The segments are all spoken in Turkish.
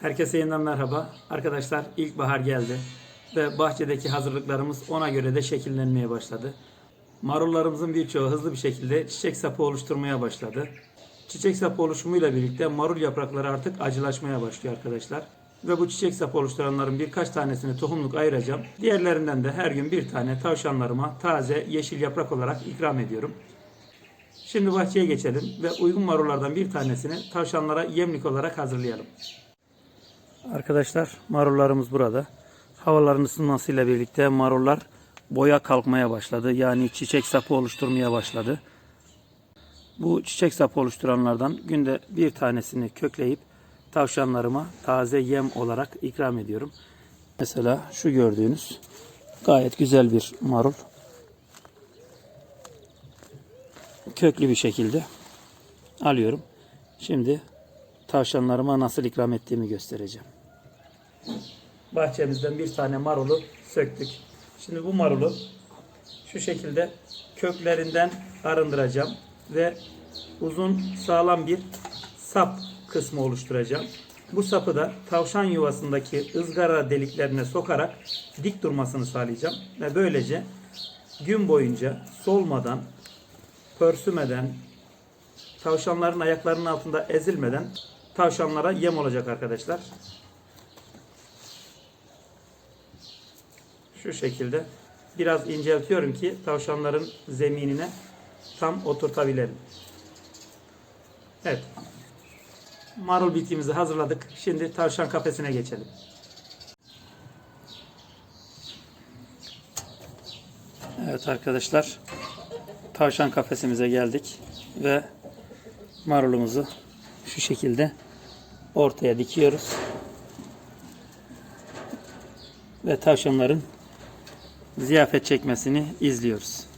Herkese yeniden merhaba. Arkadaşlar ilkbahar geldi ve bahçedeki hazırlıklarımız ona göre de şekillenmeye başladı. Marullarımızın birçoğu hızlı bir şekilde çiçek sapı oluşturmaya başladı. Çiçek sapı oluşumuyla birlikte marul yaprakları artık acılaşmaya başlıyor arkadaşlar. Ve bu çiçek sapı oluşturanların birkaç tanesini tohumluk ayıracağım. Diğerlerinden de her gün bir tane tavşanlarıma taze yeşil yaprak olarak ikram ediyorum. Şimdi bahçeye geçelim ve uygun marullardan bir tanesini tavşanlara yemlik olarak hazırlayalım. Arkadaşlar marullarımız burada. Havaların ısınmasıyla birlikte marullar boya kalkmaya başladı. Yani çiçek sapı oluşturmaya başladı. Bu çiçek sapı oluşturanlardan günde bir tanesini kökleyip tavşanlarıma taze yem olarak ikram ediyorum. Mesela şu gördüğünüz gayet güzel bir marul. Köklü bir şekilde alıyorum. Şimdi tavşanlarıma nasıl ikram ettiğimi göstereceğim. Bahçemizden bir tane marulu söktük. Şimdi bu marulu şu şekilde köklerinden arındıracağım ve uzun sağlam bir sap kısmı oluşturacağım. Bu sapı da tavşan yuvasındaki ızgara deliklerine sokarak dik durmasını sağlayacağım ve böylece gün boyunca solmadan, pörsümeden, tavşanların ayaklarının altında ezilmeden tavşanlara yem olacak arkadaşlar. Şu şekilde biraz inceltiyorum ki tavşanların zeminine tam oturtabilelim. Evet. Marul bitkiimizi hazırladık. Şimdi tavşan kafesine geçelim. Evet arkadaşlar. Tavşan kafesimize geldik ve marulumuzu şu şekilde ortaya dikiyoruz. Ve tavşanların ziyafet çekmesini izliyoruz.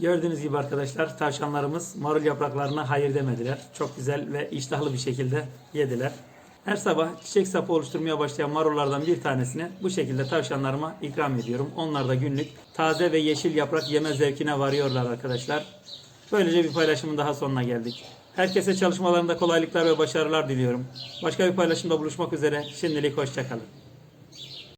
Gördüğünüz gibi arkadaşlar tavşanlarımız marul yapraklarına hayır demediler. Çok güzel ve iştahlı bir şekilde yediler. Her sabah çiçek sapı oluşturmaya başlayan marullardan bir tanesini bu şekilde tavşanlarıma ikram ediyorum. Onlar da günlük taze ve yeşil yaprak yeme zevkine varıyorlar arkadaşlar. Böylece bir paylaşımın daha sonuna geldik. Herkese çalışmalarında kolaylıklar ve başarılar diliyorum. Başka bir paylaşımda buluşmak üzere. Şimdilik hoşçakalın.